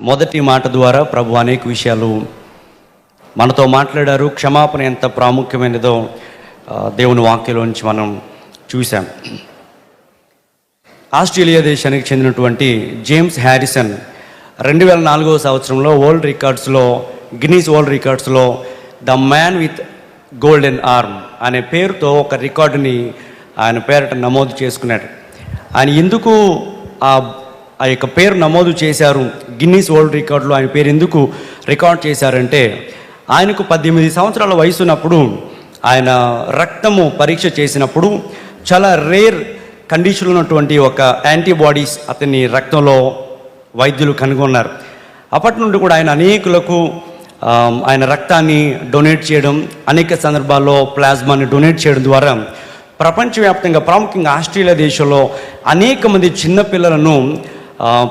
మొదటి మాట ద్వారా ప్రభు అనేక విషయాలు మనతో మాట్లాడారు. క్షమాపణ ఎంత ప్రాముఖ్యమైనదో దేవుని వాక్యలోంచి మనం చూసాం ఆస్ట్రేలియా దేశానికి చెందినటువంటి జేమ్స్ హ్యారిసన్ రెండు వేల నాలుగవ సంవత్సరంలో వరల్డ్ రికార్డ్స్లో Guinness world రికార్డ్స్లో the man with golden arm అనే పేరుతో ఒక రికార్డుని ఆయన పేరట నమోదు చేసుకున్నాడు. ఆయన ఎందుకు ఆ ఆ యొక్క పేరు నమోదు చేశారు. గిన్నీస్ వరల్డ్ రికార్డులో ఆయన పేరు ఎందుకు రికార్డ్ చేశారంటే ఆయనకు పద్దెనిమిది సంవత్సరాల వయసు ఉన్నప్పుడు ఆయన రక్తము పరీక్ష చేసినప్పుడు చాలా రేర్ కండిషన్లో ఉన్నటువంటి ఒక యాంటీబాడీస్ అతని రక్తంలో వైద్యులు కనుగొన్నారు. అప్పటి నుండి కూడా ఆయన అనేకులకు ఆయన రక్తాన్ని డొనేట్ చేయడం అనేక సందర్భాల్లో ప్లాస్మాని డొనేట్ చేయడం ద్వారా ప్రపంచవ్యాప్తంగా ప్రాముఖ్యంగా ఆస్ట్రేలియా దేశంలో అనేక మంది చిన్నపిల్లలను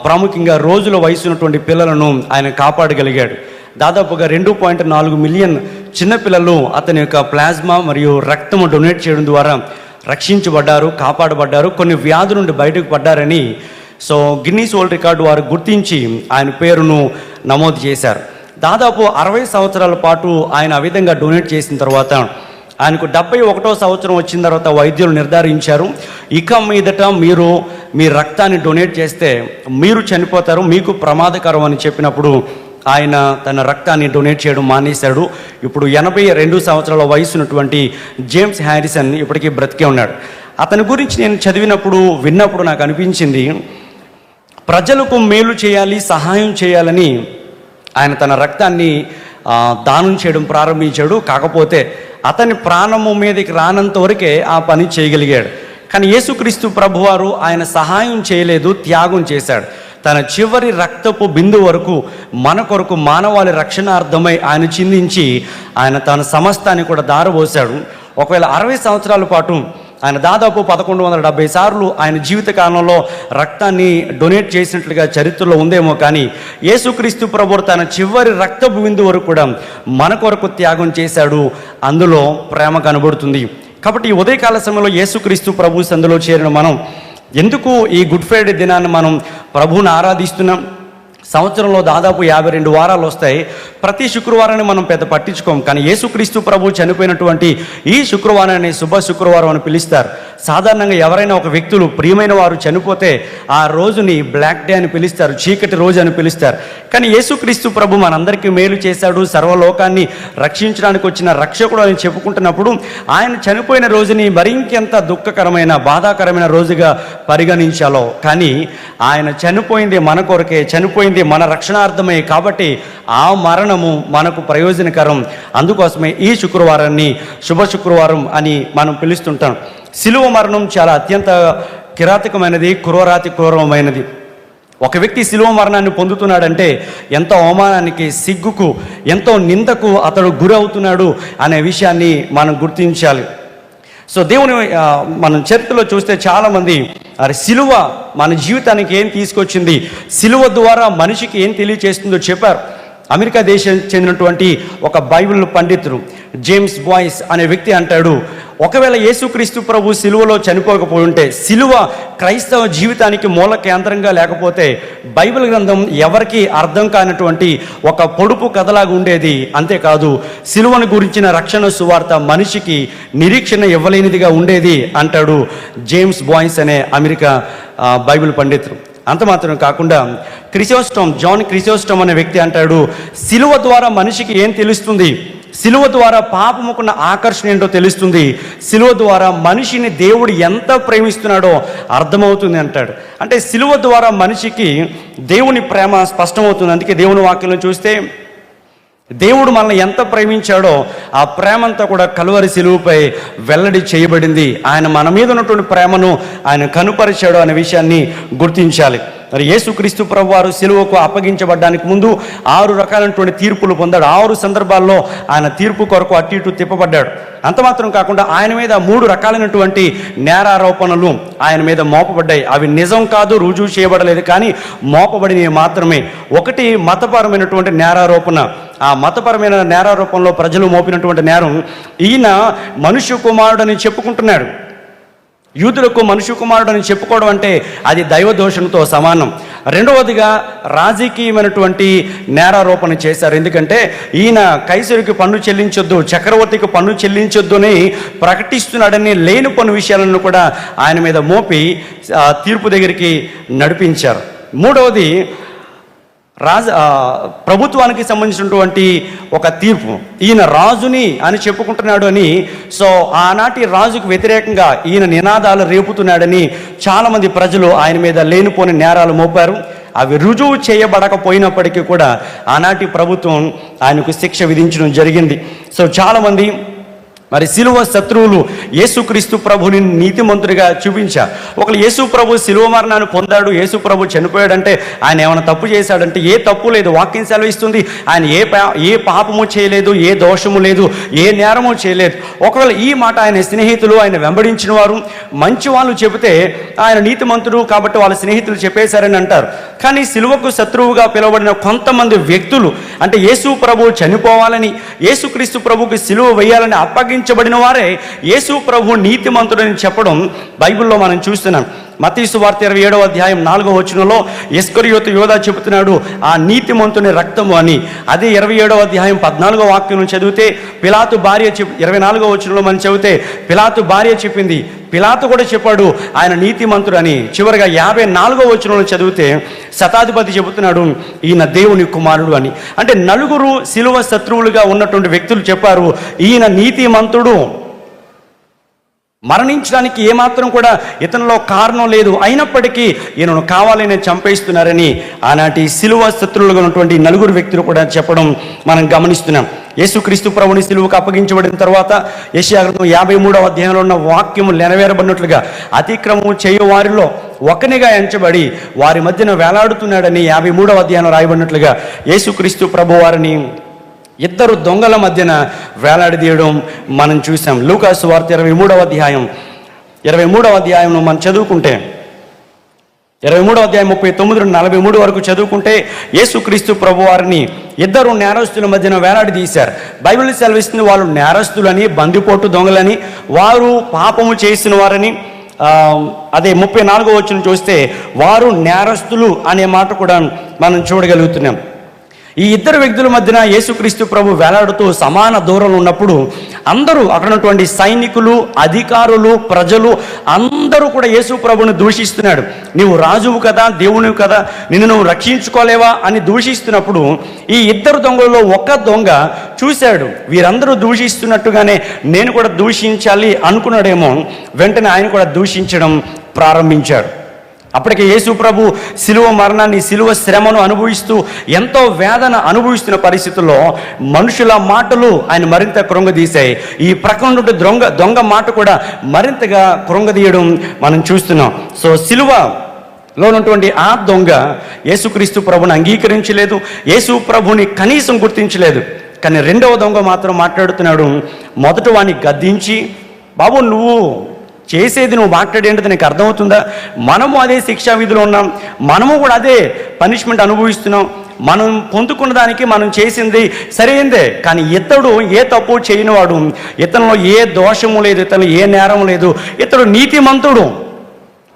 ప్రాముఖ్యంగా రోజుల వయసు ఉన్నటువంటి పిల్లలను ఆయన కాపాడగలిగాడు. దాదాపుగా రెండు పాయింట్ నాలుగు మిలియన్ చిన్నపిల్లలు అతని యొక్క ప్లాస్మా మరియు రక్తము డొనేట్ చేయడం ద్వారా రక్షించబడ్డారు కాపాడబడ్డారు. కొన్ని వ్యాధుల నుండి బయటకు పడ్డారని సో గిన్నీస్ వరల్డ్ రికార్డు వారు గుర్తించి ఆయన పేరును నమోదు చేశారు. దాదాపు అరవై సంవత్సరాల పాటు ఆయన ఆ విధంగా డొనేట్ చేసిన తర్వాత ఆయనకు డెబ్బై ఒకటో సంవత్సరం వచ్చిన తర్వాత వైద్యులు నిర్ధారించారు. ఇక మీదట మీరు మీ రక్తాన్ని డొనేట్ చేస్తే మీరు చనిపోతారు మీకు ప్రమాదకరం అని చెప్పినప్పుడు ఆయన తన రక్తాన్ని డొనేట్ చేయడం మానేశాడు. ఇప్పుడు ఎనభై రెండు సంవత్సరాల వయసు ఉన్నటువంటి జేమ్స్ హ్యారిసన్ ఇప్పటికీ బ్రతికే ఉన్నాడు. అతని గురించి నేను చదివినప్పుడు విన్నప్పుడు నాకు అనిపించింది ప్రజలకు మేలు చేయాలి సహాయం చేయాలని ఆయన తన రక్తాన్ని దానం చేయడం ప్రారంభించాడు. కాకపోతే అతని ప్రాణము మీదకి రానంత వరకే ఆ పని చేయగలిగాడు. కానీ యేసుక్రీస్తు ప్రభువారు ఆయన సహాయం చేయలేదు త్యాగం చేశాడు. తన చివరి రక్తపు బిందు వరకు మన కొరకు మానవాళి రక్షణార్థమై ఆయన చిందించి ఆయన తన సమస్తాన్ని కూడా దారబోశాడు ఒకవేళ అరవై సంవత్సరాల పాటు ఆయన దాదాపు పదకొండు వందల డెబ్బై సార్లు ఆయన జీవిత కాలంలో రక్తాన్ని డొనేట్ చేసినట్లుగా చరిత్రలో ఉందేమో కానీ యేసుక్రీస్తు ప్రభు తన చివరి రక్త బిందు వరకు కూడా మన కొరకు త్యాగం చేశాడు. అందులో ప్రేమ కనబడుతుంది. కాబట్టి ఈ ఉదయకాల సమయంలో యేసుక్రీస్తు ప్రభు సందులో చేరిన మనం ఎందుకు ఈ గుడ్ ఫ్రైడే దినాన్ని మనం ప్రభువుని ఆరాధిస్తున్నాం? సంవత్సరంలో దాదాపు యాభై రెండు వారాలు వస్తాయి. ప్రతి శుక్రవారాన్ని మనం పెద్ద పట్టించుకోం కానీ యేసుక్రీస్తు ప్రభు చనిపోయినటువంటి ఈ శుక్రవారాన్ని శుభ శుక్రవారం అని పిలుస్తారు. సాధారణంగా ఎవరైనా ఒక వ్యక్తులు ప్రియమైన వారు చనిపోతే ఆ రోజుని బ్లాక్ డే అని పిలుస్తారు చీకటి రోజు అని పిలుస్తారు. కానీ యేసుక్రీస్తు ప్రభు మనందరికీ మేలు చేశాడు. సర్వలోకాన్ని రక్షించడానికి వచ్చిన రక్షకుడు అని చెప్పుకుంటున్నప్పుడు ఆయన చనిపోయిన రోజుని మరింకెంత దుఃఖకరమైన బాధాకరమైన రోజుగా పరిగణించాలో. కానీ ఆయన చనిపోయింది మన కొరకే చనిపోయింది మన రక్షణార్థమే కాబట్టి ఆ మరణము మనకు ప్రయోజనకరం. అందుకోసమే ఈ శుక్రవారాన్ని శుభ శుక్రవారం అని మనం పిలుస్తుంటాం. శిలువ మరణం చాలా అత్యంత కిరాతకమైనది క్రూరాతి క్రూరమైనది. ఒక వ్యక్తి శిలువ మరణాన్ని పొందుతున్నాడంటే ఎంతో అవమానానికి సిగ్గుకు ఎంతో నిందకు అతడు గురవుతున్నాడు అనే విషయాన్ని మనం గుర్తించాలి. సో దేవుని మన మనం చరిత్రలో చూస్తే చాలామంది అరే సిలువ మన జీవితానికి ఏం తీసుకొచ్చింది? సిలువ ద్వారా మనిషికి ఏం తెలియచేస్తుందో చెప్పారు. అమెరికా దేశం చెందినటువంటి ఒక బైబిల్ పండితుడు జేమ్స్ బాయ్స్ అనే వ్యక్తి అంటాడు ఒకవేళ యేసుక్రీస్తు ప్రభు సిలువలో చనిపోకపోయి ఉంటే సిలువ క్రైస్తవ జీవితానికి మూల కేంద్రంగా లేకపోతే బైబిల్ గ్రంథం ఎవరికి అర్థం కానటువంటి ఒక పొడుపు కథలాగా ఉండేది. అంతేకాదు సిలువను గురించిన రక్షణ సువార్త మనిషికి నిరీక్షణ ఇవ్వలేనిదిగా ఉండేది అంటాడు జేమ్స్ బాయ్స్ అనే అమెరికా బైబిల్ పండితుడు. అంత మాత్రం కాకుండా క్రిసోస్టమ్ జాన్ క్రిసోస్టమ్ అనే వ్యక్తి అంటాడు సిలువ ద్వారా మనిషికి ఏం తెలుస్తుంది? సిలువ ద్వారా పాపముకున్న ఆకర్షణ ఏంటో తెలుస్తుంది? సిలువ ద్వారా మనిషిని దేవుడు ఎంత ప్రేమిస్తున్నాడో అర్థమవుతుంది అంటాడు. అంటే సిలువ ద్వారా మనిషికి దేవుని ప్రేమ స్పష్టమవుతుంది. అందుకే దేవుని వాక్యంలో చూస్తే దేవుడు మనల్ని ఎంత ప్రేమించాడో ఆ ప్రేమంతా కూడా కలువరి సిలువుపై వెల్లడి చేయబడింది. ఆయన మన మీద ఉన్నటువంటి ప్రేమను ఆయన కనుపరిచాడు అనే విషయాన్ని గుర్తించాలి. మరి యేసుక్రీస్తు ప్రభు వారు సిలువకు అప్పగించబడ్డానికి ముందు ఆరు రకాలైనటువంటి తీర్పులు పొందాడు. ఆరు సందర్భాల్లో ఆయన తీర్పు కొరకు అటు ఇటు తిప్పబడ్డాడు. అంత మాత్రం కాకుండా ఆయన మీద మూడు రకాలైనటువంటి నేరారోపణలు ఆయన మీద మోపబడ్డాయి. అవి నిజం కాదు రుజువు చేయబడలేదు కానీ మోపబడినవి మాత్రమే. ఒకటి మతపరమైనటువంటి నేరారోపణ. ఆ మతపరమైన నేరారోపణలో ప్రజలు మోపినటువంటి నేరం. ఈయన మనుష్య కుమారుడని చెప్పుకుంటున్నాడు. యూదులకు మనుషు కుమారుడు అని చెప్పుకోవడం అంటే అది దైవదోషంతో సమానం. రెండవదిగా రాజకీయమైనటువంటి నేరారోపణ చేశారు. ఎందుకంటే ఈయన కైసరికి పన్ను చెల్లించొద్దు చక్రవర్తికి పన్ను చెల్లించొద్దు అని ప్రకటిస్తున్నాడని లేని పన్ను విషయాలను కూడా ఆయన మీద మోపి తీర్పు దగ్గరికి నడిపించారు. మూడవది రాజ ప్రభుత్వానికి సంబంధించినటువంటి ఒక తీర్పు. ఈయన రాజుని అని చెప్పుకుంటున్నాడు అని సో ఆనాటి రాజుకు వ్యతిరేకంగా ఈయన నినాదాలు రేపుతున్నాడని చాలామంది ప్రజలు ఆయన మీద లేనిపోని నేరాలు మోపారు. అవి రుజువు చేయబడకపోయినప్పటికీ కూడా ఆనాటి ప్రభుత్వం ఆయనకు శిక్ష విధించడం జరిగింది. సో చాలామంది మరి సిలువ శత్రువులు యేసుక్రీస్తు ప్రభుని నీతిమంతుడిగా చూపించారు ఒకరు యేసు ప్రభు సిలువ మరణాన్ని పొందాడు యేసు ప్రభు చనిపోయాడంటే ఆయన ఏమైనా తప్పు చేశాడంటే ఏ తప్పు లేదు వాక్యం సెలవిస్తుంది. ఆయన ఏ పా- ఏ పాపము చేయలేదు ఏ దోషము లేదు ఏ నేరము చేయలేదు. ఒకవేళ ఈ మాట ఆయన స్నేహితులు ఆయన వెంబడించిన వారు మంచి వాళ్ళు చెబితే ఆయన నీతిమంతుడు కాబట్టి వాళ్ళ స్నేహితులు చెప్పేశారని అంటారు. కానీ సిలువకు శత్రువుగా పిలువబడిన కొంతమంది వ్యక్తులు అంటే యేసు ప్రభు చనిపోవాలని యేసుక్రీస్తు ప్రభుకి సిలువ వేయాలని అప్పగించబడిన వారే యేసు ప్రభు నీతిమంతుడని చెప్పడం బైబిల్లో మనం చూస్తున్నాం. మతీసు వార్త ఇరవై ఏడవ అధ్యాయం నాలుగో వచనంలో ఎస్కరియోత యోధా చెబుతున్నాడు ఆ నీతిమంతుని రక్తము అని. అదే ఇరవై ఏడవ అధ్యాయం పద్నాలుగో వాక్యం చదివితే పిలాతు భార్య చెప్ ఇరవై నాలుగో వచనంలో మనం చదివితే పిలాతు భార్య చెప్పింది. పిలాతు కూడా చెప్పాడు ఆయన నీతిమంతుడు అని. చివరిగా యాభై నాలుగో వచనంలో చదివితే శతాధిపతి చెబుతున్నాడు ఈయన దేవుని కుమారుడు అని. అంటే నలుగురు శిలువ శత్రువులుగా ఉన్నటువంటి వ్యక్తులు చెప్పారు ఈయన నీతిమంతుడు. మరణించడానికి ఏమాత్రం కూడా ఇతనిలో కారణం లేదు. అయినప్పటికీ ఈయనను కావాలని చంపేస్తున్నారని ఆనాటి సిలువ శత్రువులుగా ఉన్నటువంటి నలుగురు వ్యక్తులు కూడా చెప్పడం మనం గమనిస్తున్నాం. యేసుక్రీస్తు ప్రభుని సిలువకు అప్పగించబడిన తర్వాత యశాగ్రంథం యాభై మూడవ అధ్యాయంలో ఉన్న వాక్యము నెరవేరబడినట్లుగా అతిక్రమం చేయు వారిలో ఒకనిగా ఎంచబడి వారి మధ్యన వేలాడుతున్నాడని యాభై మూడవ అధ్యాయంలో రాయబడినట్లుగా యేసుక్రీస్తు ప్రభు వారిని ఇద్దరు దొంగల మధ్యన వేలాడదీయడం మనం చూసాం. లూకాసు వార్త ఇరవై మూడవ అధ్యాయం. ఇరవై మూడవ అధ్యాయంలో మనం చదువుకుంటే ఇరవై మూడవ అధ్యాయం ముప్పై తొమ్మిది నుండి నలభై మూడు వరకు చదువుకుంటే యేసుక్రీస్తు ప్రభు వారిని ఇద్దరు నేరస్తుల మధ్యన వేలాడి తీశారు. బైబిల్ సెలవిస్తుంది వాళ్ళు నేరస్తులని బందిపోటు దొంగలని వారు పాపము చేసిన వారని అదే ముప్పై నాలుగో వచ్చిన చూస్తే వారు నేరస్తులు అనే మాట కూడా మనం చూడగలుగుతున్నాం. ఈ ఇద్దరు వ్యక్తుల మధ్యన యేసుక్రీస్తు ప్రభు వేలాడుతూ సమాన దూరంలో ఉన్నప్పుడు అందరూ అక్కడ సైనికులు అధికారులు ప్రజలు అందరూ కూడా యేసు ప్రభుని దూషిస్తున్నాడు. నీవు రాజువు కదా దేవునివి కదా నిన్ను నువ్వు రక్షించుకోలేవా? అని దూషిస్తున్నప్పుడు ఈ ఇద్దరు దొంగలలో ఒక్క దొంగ చూశాడు. వీరందరూ దూషిస్తున్నట్టుగానే నేను కూడా దూషించాలి అనుకున్నాడేమో వెంటనే ఆయన కూడా దూషించడం ప్రారంభించాడు. అప్పటికే యేసు ప్రభు శిలువ మరణాన్ని శిలువ శ్రమను అనుభవిస్తూ ఎంతో వేదన అనుభవిస్తున్న పరిస్థితుల్లో మనుషుల మాటలు ఆయన మరింత కృంగదీశాయి. ఈ ప్రక్కన నుండి దొంగ దొంగ మాట కూడా మరింతగా కృంగదీయడం మనం చూస్తున్నాం. సో శిలువ లో ఉన్నటువంటి ఆ దొంగ యేసుక్రీస్తు ప్రభుని అంగీకరించలేదు. యేసు ప్రభుని కనీసం గుర్తించలేదు. కానీ రెండవ దొంగ మాత్రం మాట్లాడుతున్నాడు మొదట వాడిని గద్దించి బాబు నువ్వు చేసేది నువ్వు మాట్లాడేంటది నీకు అర్థమవుతుందా? మనము అదే శిక్షా విధిలో ఉన్నాం. మనము కూడా అదే పనిష్మెంట్ అనుభవిస్తున్నాం. మనం పొందుకున్న దానికి మనం చేసింది సరైందే. కానీ ఇతడు ఏ తప్పు చేయనివాడు? ఇతనిలో ఏ దోషము లేదు ఇతను ఏ నేరం లేదు. ఇతడు నీతిమంతుడు.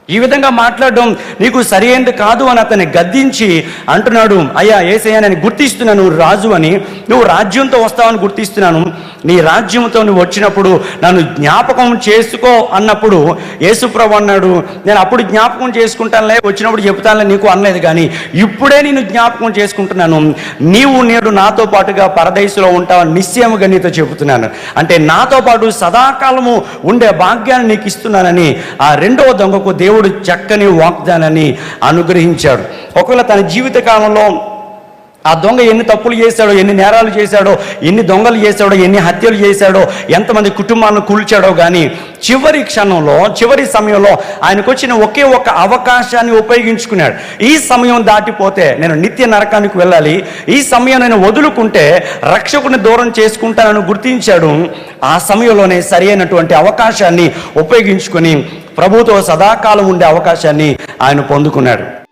ఈ విధంగా మాట్లాడడం నీకు సరైనది కాదు అని అతన్ని గద్దించి అంటున్నాడు అయ్యా ఏసయ్యా నేను గుర్తిస్తున్నాను నువ్వు రాజు అని. నువ్వు రాజ్యంతో వస్తావని గుర్తిస్తున్నాను. నీ రాజ్యంతో నువ్వు వచ్చినప్పుడు నన్ను జ్ఞాపకం చేసుకో అన్నప్పుడు యేసుప్రభు అన్నాడు నేను అప్పుడు జ్ఞాపకం చేసుకుంటానులే వచ్చినప్పుడు చెప్తానులే నీకు అనలేదు కానీ ఇప్పుడే నేను జ్ఞాపకం చేసుకుంటున్నాను. నీవు నేడు నాతో పాటుగా పరదేశంలో ఉంటావని నిశ్చయముగా నీతో చెబుతున్నాను. అంటే నాతో పాటు సదాకాలము ఉండే భాగ్యాన్ని నీకు ఇస్తున్నానని ఆ రెండవ దొంగకు దేవుడు చక్కని వాగ్దానాన్ని అనుగ్రహించాడు. ఒకవేళ తన జీవిత కాలంలో ఆ దొంగ ఎన్ని తప్పులు చేశాడో ఎన్ని నేరాలు చేశాడో ఎన్ని దొంగలు చేశాడో ఎన్ని హత్యలు చేశాడో ఎంతమంది కుటుంబాలను కూల్చాడో కానీ చివరి క్షణంలో చివరి సమయంలో ఆయనకు వచ్చిన ఒకే ఒక అవకాశాన్ని ఉపయోగించుకున్నాడు. ఈ సమయం దాటిపోతే నేను నిత్య నరకానికి వెళ్ళాలి. ఈ సమయం నేను వదులుకుంటే రక్షకుని దూరం చేసుకుంటానని గుర్తించాడు. ఆ సమయంలోనే సరి అయినటువంటి అవకాశాన్ని ఉపయోగించుకొని ప్రభుతో సదాకాలం ఉండే అవకాశాన్ని ఆయన పొందుకున్నాడు.